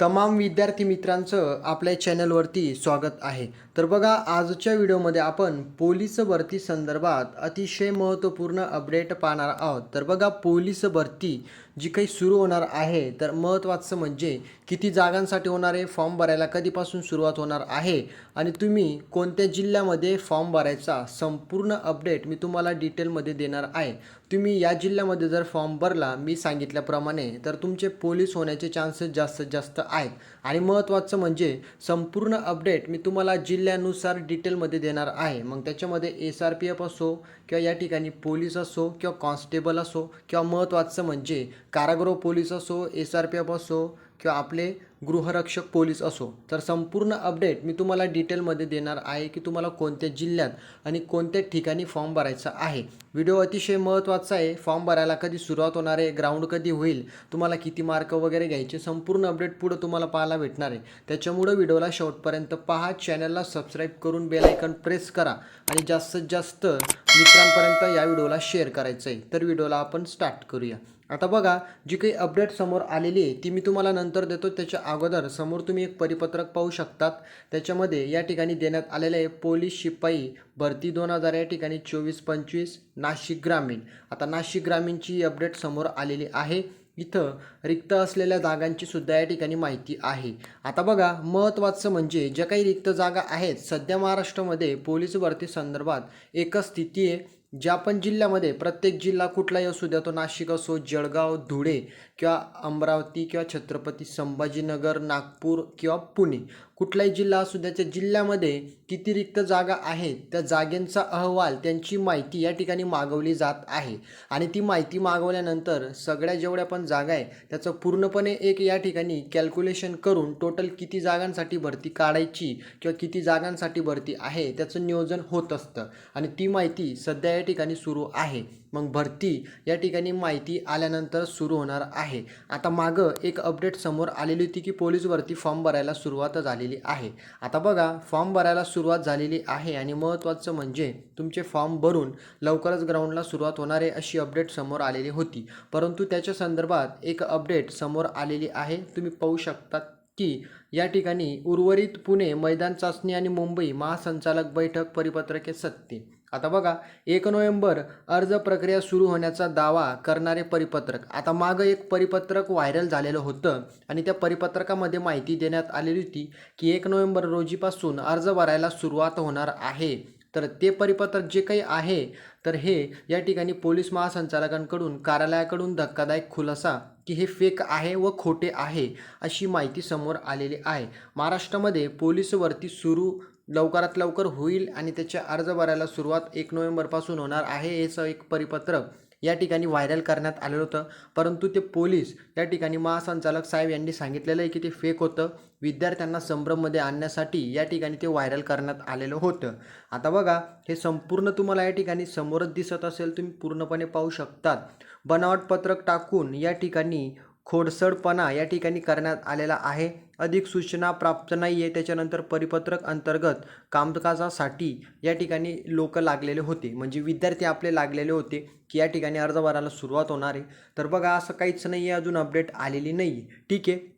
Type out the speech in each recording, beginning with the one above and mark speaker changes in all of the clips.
Speaker 1: तमाम विद्यार्थी मित्रांचं आपल्या चॅनलवरती स्वागत आहे. तर बघा आजच्या व्हिडिओमध्ये आपण पोलीस भरती संदर्भात अतिशय महत्त्वपूर्ण अपडेट पाहणार आहोत. तर बघा पोलीस भरती जी काही सुरू होणार आहे तर महत्त्वाचं म्हणजे किती जागांसाठी होणार आहे फॉर्म भरायला कधीपासून सुरुवात होणार आहे आणि तुम्ही कोणत्या जिल्ह्यामध्ये फॉर्म भरायचा संपूर्ण अपडेट मी तुम्हाला डिटेलमध्ये देणार आहे. तुम्ही या जिल्ह्यामध्ये जर फॉर्म भरला मी सांगितल्याप्रमाणे तर तुमचे पोलीस होण्याचे चान्सेस जास्तीत जास्त आहेत. आणि महत्त्वाचं म्हणजे संपूर्ण अपडेट मी तुम्हाला जिल्ह्यानुसार डिटेलमध्ये देणार आहे. मग त्याच्यामध्ये एस आर पी एफ असो किंवा या ठिकाणी पोलीस असो किंवा कॉन्स्टेबल असो किंवा महत्त्वाचं म्हणजे कारागृह पोलीस असो एस आर पी एफ असो किंवा आपले गृहरक्षक पोलीस असो. तर संपूर्ण अपडेट मी तुम्हाला डिटेलमध्ये देणार आहे की तुम्हाला कोणत्या जिल्ह्यात आणि कोणत्या ठिकाणी फॉर्म भरायचा आहे. व्हिडिओ अतिशय महत्त्वाचा आहे. फॉर्म भरायला कधी सुरुवात होणार आहे ग्राउंड कधी होईल तुम्हाला किती मार्क वगैरे घ्यायचे संपूर्ण अपडेट पुढं तुम्हाला पाहायला भेटणार आहे. त्याच्यामुळं व्हिडिओला शेवटपर्यंत पहा चॅनलला सबस्क्राईब करून बेल आयकन प्रेस करा आणि जास्तीत जास्त मित्रांपर्यंत या व्हिडिओला शेअर करायचं आहे. तर व्हिडिओला आपण स्टार्ट करूया. आता बघा जी काही अपडेट समोर आलेली आहे ती मी तुम्हाला नंतर देतो. त्याच्या अगोदर समोर तुम्ही एक परिपत्रक पाहू शकतात. त्याच्यामध्ये या ठिकाणी देण्यात आलेले आहे पोलीस शिपाई भरती दोन हजार या ठिकाणी चोवीस पंचवीस नाशिक ग्रामीण. आता नाशिक ग्रामीणची अपडेट समोर आलेली आहे. इथं रिक्त असलेल्या जागांची सुद्धा या ठिकाणी माहिती आहे. आता बघा महत्त्वाचं म्हणजे ज्या काही रिक्त जागा आहेत सध्या महाराष्ट्रामध्ये पोलीस भरती संदर्भात एकच स्थिती आहे. ज्या पण जिल्ह्यामध्ये प्रत्येक जिल्हा कुठलाही असू द्या तो नाशिक असो जळगाव धुळे किंवा अमरावती किंवा छत्रपती संभाजीनगर नागपूर किंवा पुणे कुठलाही जिल्हा असू द्या त्या जिल्ह्यामध्ये किती रिक्त जागा आहेत त्या जागेंचा अहवाल त्यांची माहिती या ठिकाणी मागवली जात आहे. आणि ती माहिती मागवल्यानंतर सगळ्या जेवढ्या पण जागा आहे त्याचं पूर्णपणे एक या ठिकाणी कॅल्क्युलेशन करून टोटल किती जागांसाठी भरती काढायची किंवा किती जागांसाठी भरती आहे त्याचं नियोजन होत असतं. आणि ती माहिती सध्या या ठिकाणी सुरू आहे. मग भरती या ठिकाणी माहिती आल्यानंतर सुरू होणार आहे. आता मागं एक अपडेट समोर आलेली होती की पोलीस भरती फॉर्म भरायला सुरुवात झालेली आहे. आता बघा फॉर्म भरायला सुरुवात झालेली आहे आणि महत्त्वाचं म्हणजे तुमचे फॉर्म भरून लवकरच ग्राउंडला सुरुवात होणार आहे अशी अपडेट समोर आलेली होती. परंतु त्याच्या संदर्भात एक अपडेट समोर आलेली आहे. तुम्ही पाहू शकता की या ठिकाणी उर्वरित पुणे मैदान चाचणी आणि मुंबई महासंचालक बैठक परिपत्रके सत्ते. आता बघा एक नोव्हेंबर अर्ज प्रक्रिया सुरू होण्याचा दावा करणारे परिपत्रक. आता मागं एक परिपत्रक व्हायरल झालेलं होतं आणि त्या परिपत्रकामध्ये माहिती देण्यात आलेली होती की एक नोव्हेंबर रोजीपासून अर्ज भरायला सुरुवात होणार आहे. तर ते परिपत्रक जे काही आहे तर हे या ठिकाणी पोलीस महासंचालकांकडून कार्यालयाकडून धक्कादायक खुलासा की हे फेक आहे व खोटे आहे अशी माहिती समोर आलेली आहे. महाराष्ट्रामध्ये पोलीसवरती सुरू लवकरात लवकर होईल आणि त्याच्या अर्ज भरायला सुरुवात एक नोव्हेंबरपासून होणार आहे असं एक परिपत्रक या ठिकाणी व्हायरल करण्यात आलेलं होतं. परंतु ते पोलीस या ठिकाणी महासंचालक साहेब यांनी सांगितलेलं आहे की ते फेक होतं. विद्यार्थ्यांना संभ्रममध्ये आणण्यासाठी या ठिकाणी ते व्हायरल करण्यात आलेलं होतं. आता बघा हे संपूर्ण तुम्हाला या ठिकाणी समोरच दिसत असेल तुम्ही पूर्णपणे पाहू शकतात. बनावट पत्रक टाकून या ठिकाणी खोडसडपणा या ठिकाणी करण्यात आलेला आहे. अधिक सूचना प्राप्त नाही आहे त्याच्यानंतर परिपत्रक अंतर्गत कामकाजासाठी या ठिकाणी लोक लागलेले होते. म्हणजे विद्यार्थी आपले लागलेले होते की या ठिकाणी अर्ज भरायला सुरुवात होणार आहे. तर बघा असं काहीच नाही आहे अजून अपडेट आलेली नाही आहे ठीक आहे.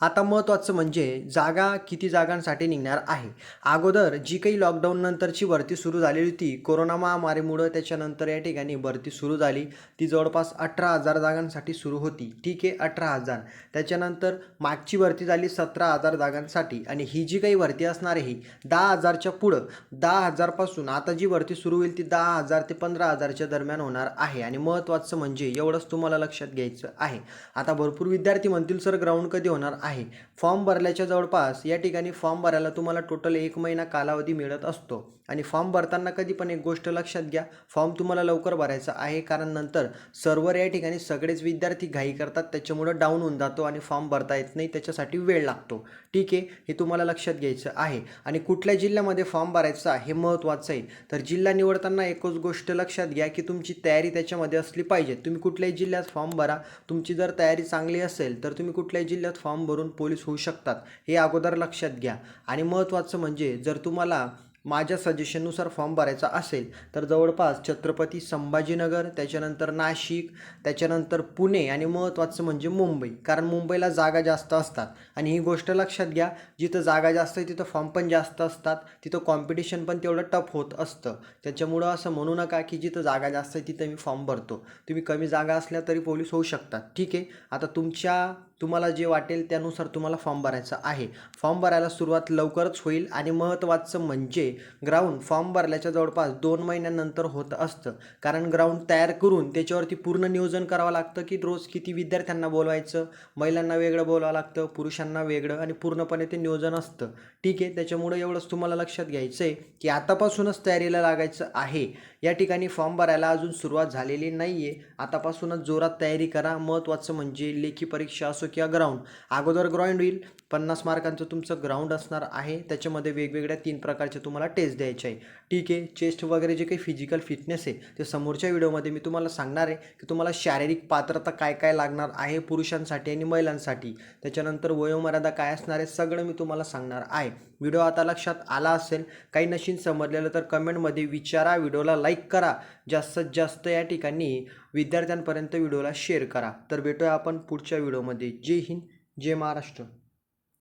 Speaker 1: आता महत्त्वाचं म्हणजे जागा किती जागांसाठी निघणार आहे. अगोदर जी काही लॉकडाऊन नंतरची भरती सुरू झालेली होती कोरोना महामारीमुळं त्याच्यानंतर या ठिकाणी भरती सुरू झाली. ती जवळपास अठरा हजार जागांसाठी सुरू होती. ठीक आहे अठरा हजार. त्याच्यानंतर मागची भरती झाली सतरा हजार जागांसाठी आणि ही जी काही भरती असणार आहे ही दहा हजारच्या पुढं दहा हजारपासून आता जी भरती सुरू होईल ती दहा हजार ते पंधरा हजारच्या दरम्यान होणार आहे. आणि महत्त्वाचं म्हणजे एवढंच तुम्हाला लक्षात घ्यायचं आहे. आता भरपूर विद्यार्थी म्हणतील सर ग्राउंड कधी होणार? आहे. फॉर्म भरल्याच्या जवळपास या ठिकाणी फॉर्म भरायला तुम्हाला टोटल एक महिना कालावधी मिळत असतो. आणि फॉर्म भरताना कधी पण एक गोष्ट लक्षात घ्या फॉर्म तुम्हाला लवकर भरायचा आहे कारण नंतर सर्व्हर या ठिकाणी सगळेच विद्यार्थी घाई करतात त्याच्यामुळं डाऊन होऊन जातो आणि फॉर्म भरता येत नाही त्याच्यासाठी वेळ लागतो. ठीक आहे? हे तुम्हाला लक्षात घ्यायचं आहे. आणि कुठल्या जिल्ह्यामध्ये फॉर्म भरायचा हे महत्त्वाचं आहे. तर जिल्हा निवडताना एकच गोष्ट लक्षात घ्या की तुमची तयारी त्याच्यामध्ये असली पाहिजे. तुम्ही कुठल्याही जिल्ह्यात फॉर्म भरा. तुमची जर तयारी चांगली असेल तर तुम्ही कुठल्याही जिल्ह्यात फॉर्म करून पोलीस होऊ शकतात हे अगोदर लक्षात घ्या. आणि महत्त्वाचं म्हणजे जर तुम्हाला माझ्या सजेशननुसार फॉर्म भरायचा असेल तर जवळपास छत्रपती संभाजीनगर त्याच्यानंतर नाशिक त्याच्यानंतर पुणे आणि महत्त्वाचं म्हणजे मुंबई. कारण मुंबईला जागा जास्त असतात. आणि ही गोष्ट लक्षात घ्या जिथं जागा जास्त आहे तिथं फॉर्म पण जास्त असतात. तिथं कॉम्पिटिशन पण तेवढं टफ होत असतं. त्याच्यामुळं असं म्हणू नका की जिथं जागा जास्त आहे तिथं मी फॉर्म भरतो. तुम्ही कमी जागा असल्या तरी पोलीस होऊ शकतात. ठीक आहे? आता तुमच्या तुम्हाला जे वाटेल त्यानुसार तुम्हाला फॉर्म भरायचा आहे. फॉर्म भरायला सुरुवात लवकरच होईल आणि महत्त्वाचं म्हणजे ग्राउंड फॉर्म भरल्याच्या जवळपास दोन महिन्यानंतर होत असतं. कारण ग्राउंड तयार करून त्याच्यावरती पूर्ण नियोजन करावं लागतं की रोज किती विद्यार्थ्यांना बोलवायचं महिलांना वेगळं बोलावं लागतं पुरुषांना वेगळं आणि पूर्णपणे ते नियोजन असतं. ठीक आहे त्याच्यामुळं एवढंच तुम्हाला लक्षात घ्यायचं आहे की आतापासूनच तयारीला लागायचं आहे. या ठिकाणी फॉर्म भरायला अजून सुरुवात झालेली नाही आहे आतापासूनच जोरात तयारी करा. महत्त्वाचं म्हणजे लेखी परीक्षा असो किंवा ग्राउंड अगोदर ग्राउंड होईल पन्नास मार्कांचं तुमचं ग्राउंड असणार आहे. त्याच्यामध्ये वेगवेगळ्या तीन प्रकारचे तुम्हाला टेस्ट द्यायचे आहे. ठीक आहे चेस्ट वगैरे जे काही फिजिकल फिटनेस आहे ते समोरच्या व्हिडिओमध्ये मी तुम्हाला सांगणार आहे की तुम्हाला शारीरिक पात्रता काय काय लागणार आहे पुरुषांसाठी आणि महिलांसाठी. त्याच्यानंतर वयोमर्यादा काय असणार आहे सगळं मी तुम्हाला सांगणार आहे. व्हिडिओ आता लक्षात आला असेल. काही नशीन समजलेलं तर कमेंटमध्ये विचारा व्हिडिओला लाईक करा. जास्तीत जास्त या ठिकाणी विद्यार्थ्यांपर्यंत व्हिडिओला शेअर करा. तर भेटूया आपण पुढच्या व्हिडिओमध्ये. जय हिंद जय महाराष्ट्र.